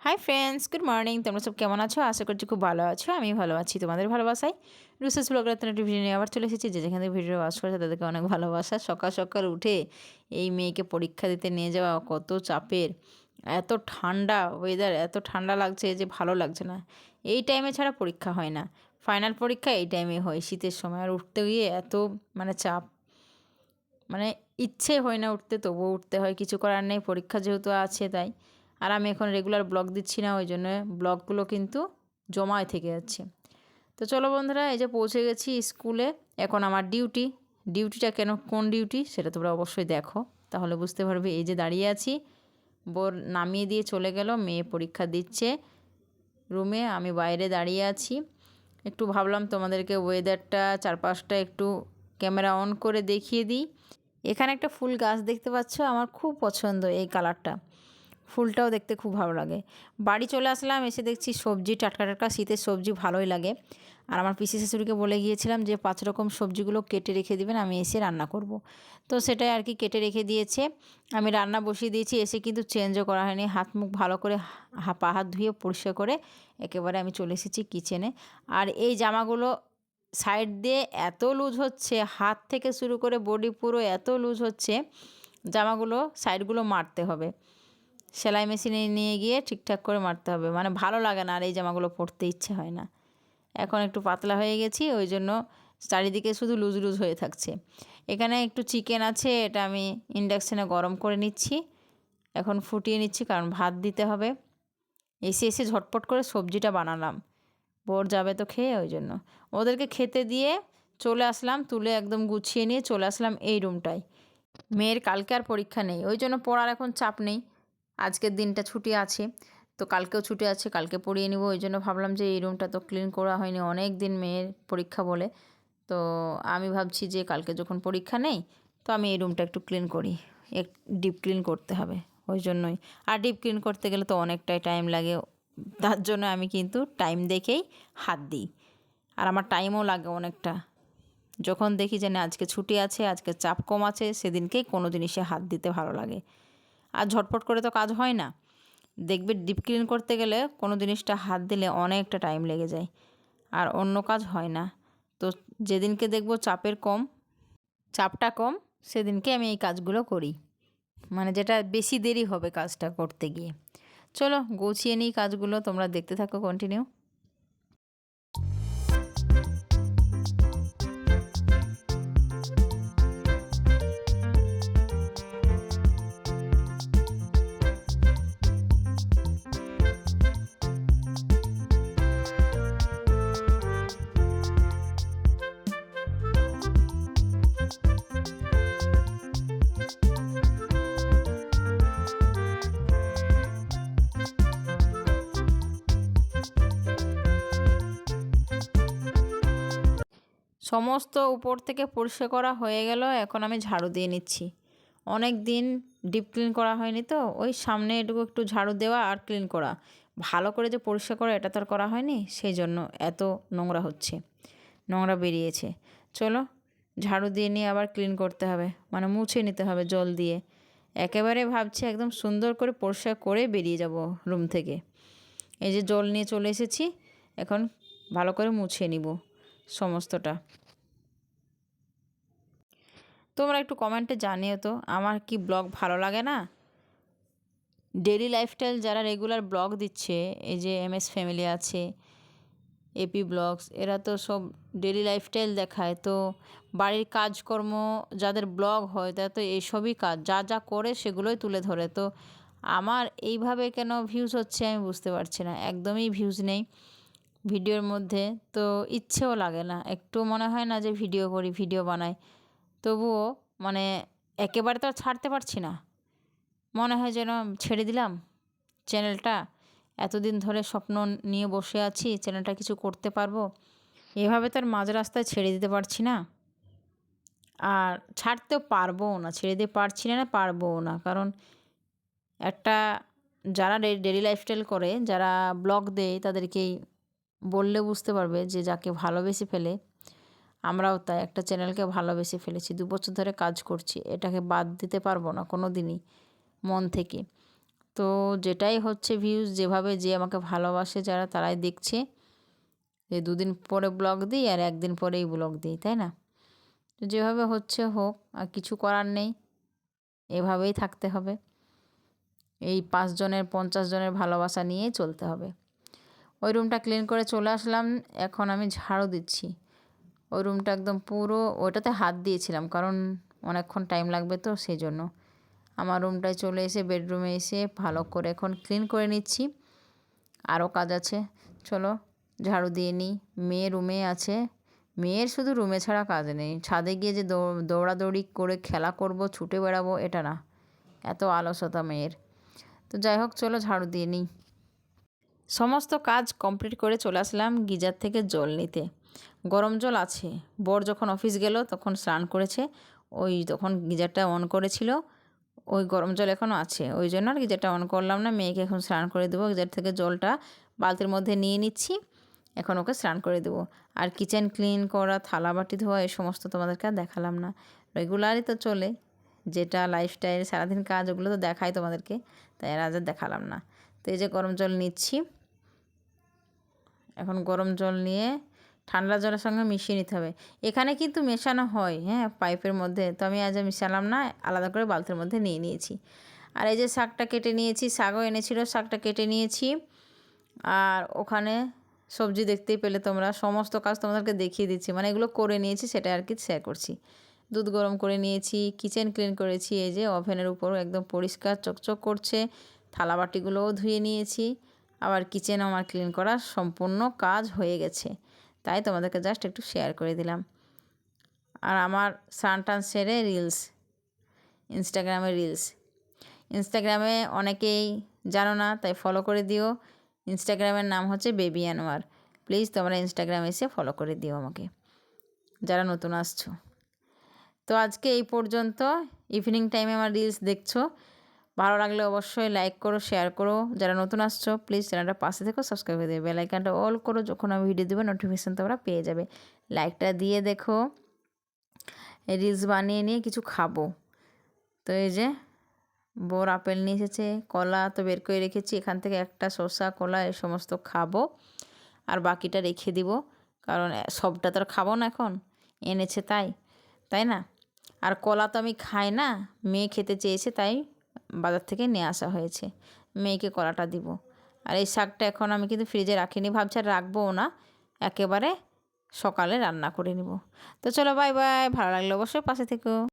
Hi friends good morning তোমরা সব কেমন আছো? আশা করছি খুব ভালো আছো। আমি ভালো আছি তোমাদের ভালোবাসাই রুসেস ব্লগের একটা ভিডিও নিয়ে আবার চলে এসেছি, যে যেখান ভিডিও ওয়াশ করেছে তাদেরকে অনেক ভালোবাসা। সকাল সকাল উঠে এই মেয়েকে পরীক্ষা দিতে নিয়ে যাওয়া কত চাপের, এত ঠান্ডা ওয়েদার এত ঠান্ডা লাগছে যে ভালো লাগছে না। এই টাইমে ছাড়া পরীক্ষা হয় না। ফাইনাল পরীক্ষা এই টাইমে হয়, শীতের সময়। আর উঠতে গিয়ে এত মানে চাপ। মানে ইচ্ছে হয় না উঠতে, তবুও উঠতে হয়। কিছু করার নেই। পরীক্ষা যেহেতু আছে তাই। আর আমি এখন রেগুলার ব্লগ দিচ্ছি না ওই জন্য ব্লগগুলো কিন্তু জমায় থেকে যাচ্ছে। তো চলো বন্ধুরা, এই যে পৌঁছে গেছি স্কুলে, এখন আমার ডিউটি ডিউটিটা কেন, কোন ডিউটি সেটা তোমরা অবশ্যই দেখো। তাহলে বুঝতে পারবে, এই যে দাঁড়িয়ে আছি, বোর নামিয়ে দিয়ে চলে গেল, মেয়ে পরীক্ষা দিচ্ছে রুমে আমি বাইরে দাঁড়িয়ে আছি। একটু ভাবলাম তোমাদেরকে ওয়েদারটা চারপাশটা একটু ক্যামেরা অন করে দেখিয়ে দিই। এখানে একটা ফুল গাছ দেখতে পাচ্ছ, আমার খুব পছন্দ এই কালারটা ফুলটাও দেখতে খুব ভালো লাগে। বাড়ি চলে আসলাম, এসে দেখছি সবজি, টাটকা টাটকা, শীতের সবজি ভালোই লাগে। আর আমার পিসি শাশুড়িকে বলে গিয়েছিলাম যে, পাঁচ রকম সবজিগুলো কেটে রেখে দেবেন, আমি এসে রান্না করব। তো সেটাই আর কি কেটে রেখে দিয়েছে। আমি রান্না বসিয়ে দিয়েছি, এসে কিন্তু চেঞ্জও করা হয়নি। হাত মুখ ভালো করে পা হাত ধুয়ে পরিষ্কার করে একেবারে আমি চলে এসেছি কিচেনে আর এই জামাগুলো সাইড দিয়ে এত লুজ হচ্ছে, হাত থেকে শুরু করে বডি পুরো এত লুজ হচ্ছে, জামাগুলো সাইডগুলো মারতে হবে। সেলাই মেশিনে নিয়ে গিয়ে ঠিকঠাক করে মারতে হবে। মানে ভালো লাগে না আর এই জামাগুলো পরতে ইচ্ছে হয় না। এখন একটু পাতলা হয়ে গেছি, ওই জন্য চারিদিকে শুধু লুজ লুজ হয়ে থাকছে। এখানে একটু চিকেন আছে, এটা আমি ইন্ডাকশানে গরম করে নিচ্ছি। এখন ফুটিয়ে নিচ্ছি, কারণ ভাত দিতে হবে। এসে এসে ঝটপট করে সবজিটা বানালাম। বোর যাবে তো খেয়ে, ওই জন্য। ওদেরকে খেতে দিয়ে চলে আসলাম, তুলে একদম গুছিয়ে নিয়ে চলে আসলাম এই রুমটায়। মেয়ের কালকে আর পরীক্ষা নেই, ওই জন্য পড়ার এখন চাপ নেই। আজকের দিনটা ছুটি আছে। তো কালকেও ছুটি আছে, কালকে পড়িয়ে নিব। ওই জন্য ভাবলাম যে, এই রুমটা তো ক্লিন করা হয়নি অনেক দিন মেয়ের পরীক্ষা বলে। তো আমি ভাবছি যে, কালকে যখন পরীক্ষা নেই, তো আমি এই রুমটা একটু ক্লিন করি। এক ডিপ ক্লিন করতে হবে। ওই জন্যই। আর ডিপ ক্লিন করতে গেলে তো অনেকটাই টাইম লাগে। তার জন্য আমি কিন্তু টাইম দেখেই হাত দিই। আর আমার টাইমও লাগে অনেকটা। যখন দেখি যে, না, আজকে ছুটি আছে, আজকে চাপ কম আছে সেদিনকেই কোনো জিনিসে হাত দিতে ভালো লাগে। আর ঝটপট করে তো কাজ হয় না। দেখবে ডিপ ক্লিন করতে গেলে কোনো জিনিসটা হাত দিলে অনেকটা টাইম লেগে যায়। আর অন্য কাজ হয় না। তো যেদিনকে দেখব চাপের কম, চাপটা কম, সেদিনকে আমি এই কাজগুলো করি। মানে যেটা বেশি দেরি হবে কাজটা করতে গিয়ে। চলো গুছিয়ে নিই কাজগুলো, তোমরা দেখতে থাকো কন্টিনিউ সমস্ত উপর থেকে পরিষ্কার করা হয়ে গেল, এখন আমি ঝাড়ু দিয়ে নিচ্ছি। অনেক দিন ডিপ ক্লিন করা হয়নি তো, ওই সামনে এটুকু একটু ঝাড়ু দেওয়া আর ক্লিন করা। ভালো করে যে পরিষ্কার করা এটা তো আর করা হয়নি, সেই জন্য এত নোংরা হচ্ছে, নোংরা বেরিয়েছে। চলো, ঝাড়ু দিয়ে নিয়ে আবার ক্লিন করতে হবে মানে মুছে নিতে হবে জল দিয়ে। একেবারে ভাবছি একদম সুন্দর করে পরিষ্কার করে বেরিয়ে যাব রুম থেকে। এই যে জল নিয়ে চলে এসেছি, এখন ভালো করে মুছে নিব সমস্তটা। তোমরা একটু কমেন্টে জানিও তো, আমার কি ব্লগ ভালো লাগে না? ডেলি লাইফস্টাইল যারা রেগুলার ব্লগ দিচ্ছে, এই যে এম এস ফ্যামিলি আছে এপি ব্লগস এরা তো সব ডেলি লাইফস্টাইল দেখায়, তো বাড়ির কাজকর্ম যাদের ব্লগ হয়, তারা তো এইসবই কাজ, যা যা করে সেগুলোই তুলে ধরে, তো আমার এইভাবে কেন ভিউজ হচ্ছে আমি বুঝতে পারছি না, একদমই ভিউজ নেই ভিডিওর মধ্যে, তো ইচ্ছেও লাগে না, একটু মনে হয় না যে ভিডিও করি, ভিডিও বানাই তবুও মানে একেবারে তো আর ছাড়তে পারছি না। মনে হয় যেন ছেড়ে দিলাম চ্যানেলটা। এতদিন ধরে স্বপ্ন নিয়ে বসে আছি, চ্যানেলটা কিছু করতে পারব। এভাবে তো আর মাঝ রাস্তায় ছেড়ে দিতে পারছি না। আর ছাড়তেও পারবও না, ছেড়ে দিতে পারছি না না পারবও না। কারণ একটা যারা ডেলি লাইফস্টাইল করে, যারা ব্লগ দেয়, তাদেরকেই বললে বুঝতে পারবে যে যাকে ভালোবেসে ফেলে আমরাও তাই একটা চ্যানেলকে ভালোবেসে ফেলেছি। দু বছর ধরে কাজ করছি, এটাকে বাদ দিতে পারব না কোনো দিনই মন থেকে। তো যেটাই হচ্ছে ভিউজ যেভাবে যে আমাকে ভালোবাসে যারা, তারাই দেখছে। যে দুদিন পরে ব্লগ দিই আর একদিন পরেই ব্লগ দিই, তাই না? তো যেভাবে হচ্ছে হোক, আর কিছু করার নেই, এভাবেই থাকতে হবে। এই পাঁচজনের পঞ্চাশ জনের ভালোবাসা নিয়েই চলতে হবে। ওই রুমটা ক্লিন করে চলে আসলাম, এখন আমি ঝাড়ু দিচ্ছি। ওই রুমটা একদম পুরো, ওটাতে হাত দিয়েছিলাম, কারণ অনেকক্ষণ টাইম লাগবে তো সেই জন্য আমার রুমটায় চলে এসে বেডরুমে এসে ভালো করে এখন ক্লিন করে নিচ্ছি। আরও কাজ আছে। চলো, ঝাড়ু দিয়ে নিই। মেয়ে রুমে আছে। মেয়ের শুধু রুমে ছাড়া কাজ নেই। ছাদে গিয়ে যে দৌড়াদৌড়ি করে খেলা করব, ছুটে বেড়াবো, এটা না। এত আলসতা মেয়ের। তো যাই হোক, চলো ঝাড়ু দিয়ে নিই। সমস্ত কাজ কমপ্লিট করে চলে আসলাম গিজার থেকে জল নিতে। গরম জল আছে। বর যখন অফিস গেল, তখন স্নান করেছে। ওই তখন গিজারটা অন করেছিল। ওই গরম জল এখনও আছে। ওই জন্য আর গিজারটা অন করলাম না। মেয়েকে এখন স্নান করে দেবো। গিজার থেকে জলটা বালতির মধ্যে নিয়ে নিচ্ছি। এখন ওকে স্নান করে দেবো। আর কিচেন ক্লিন করা, থালা বাটি ধোয়া এই সমস্ত তোমাদেরকে আর দেখালাম না। রেগুলারই তো চলে। যেটা লাইফস্টাইল সারাদিন কাজ, ওগুলো তো দেখাই তোমাদেরকে। তাই আর আজ দেখালাম না। তো এই যে গরম জল নিচ্ছি। এখন গরম জল নিয়ে ঠান্ডা জলের সঙ্গে মিশিয়ে নিতে হবে। এখানে কিন্তু মেশানো হয় হ্যাঁ পাইপের মধ্যে। তো আমি আজ মিশালাম না, আলাদা করে বালতির মধ্যে নিয়ে নিয়েছি। আর এই যে শাকটা কেটে নিয়েছি, শাকও এনেছিল, শাকটা কেটে নিয়েছি। আর ওখানে সবজি দেখতেই পেলে তোমরা, সমস্ত কাজ তোমাদেরকে দেখিয়ে দিচ্ছি। মানে এগুলো করে নিয়েছি সেটা আর কি শেয়ার করছি। দুধ গরম করে নিয়েছি কিচেন ক্লিন করেছি, এই যে ওভেনের উপর একদম পরিষ্কার, চকচক করছে। থালা বাটিগুলোও ধুয়ে নিয়েছি। আবার কিচেন আমার ক্লিন করা সম্পূর্ণ কাজ হয়ে গেছে। তাই তোমাদেরকে জাস্ট একটু শেয়ার করে দিলাম। আর আমার স্নান টান সেরে রিলস ইনস্টাগ্রামে রিলস ইনস্টাগ্রামে অনেকেই জানো না, তাই ফলো করে দিও। ইনস্টাগ্রামের নাম হচ্ছে বেবি আনোয়ার প্লিজ তোমরা ইনস্টাগ্রামে এসে ফলো করে দিও আমাকে। যারা নতুন আসছো। তো আজকে এই পর্যন্ত ইভিনিং টাইমে আমার রিলস দেখছ। ভালো লাগলে অবশ্যই লাইক করো শেয়ার করো। যারা নতুন আসছো প্লিজ চ্যানেলটা পাশে থেকো সাবস্ক্রাইব করে দেবে। বেলাইকানটা অল করো, যখন আমি ভিডিও দেবো নোটিফিকেশান তোমরা পেয়ে যাবে। লাইকটা দিয়ে দেখো রিলস বানিয়ে নিয়ে কিছু খাব। তো এই যে, বোর আপেল নিয়ে এসেছে, কলা তো বের করে রেখেছি, এখান থেকে একটা শসা, কলা, এই সমস্ত খাব। আর বাকিটা রেখে দিব, কারণ সবটা তো আর খাব না এখন, এনেছে তাই তাই না? আর কলা তো আমি খাই না, মেয়ে খেতে চেয়েছে তাই বাজার থেকে নিয়ে আসা হয়েছে। মেয়েকে কলাটা দিব। আর এই শাকটা এখন আমি কিন্তু ফ্রিজে রাখিনি। ভাবছি আর রাখবোও না। একেবারে সকালে রান্না করে নিব। তো চলো বাই বাই ভালো লাগল অবশ্যই পাশে থেকো।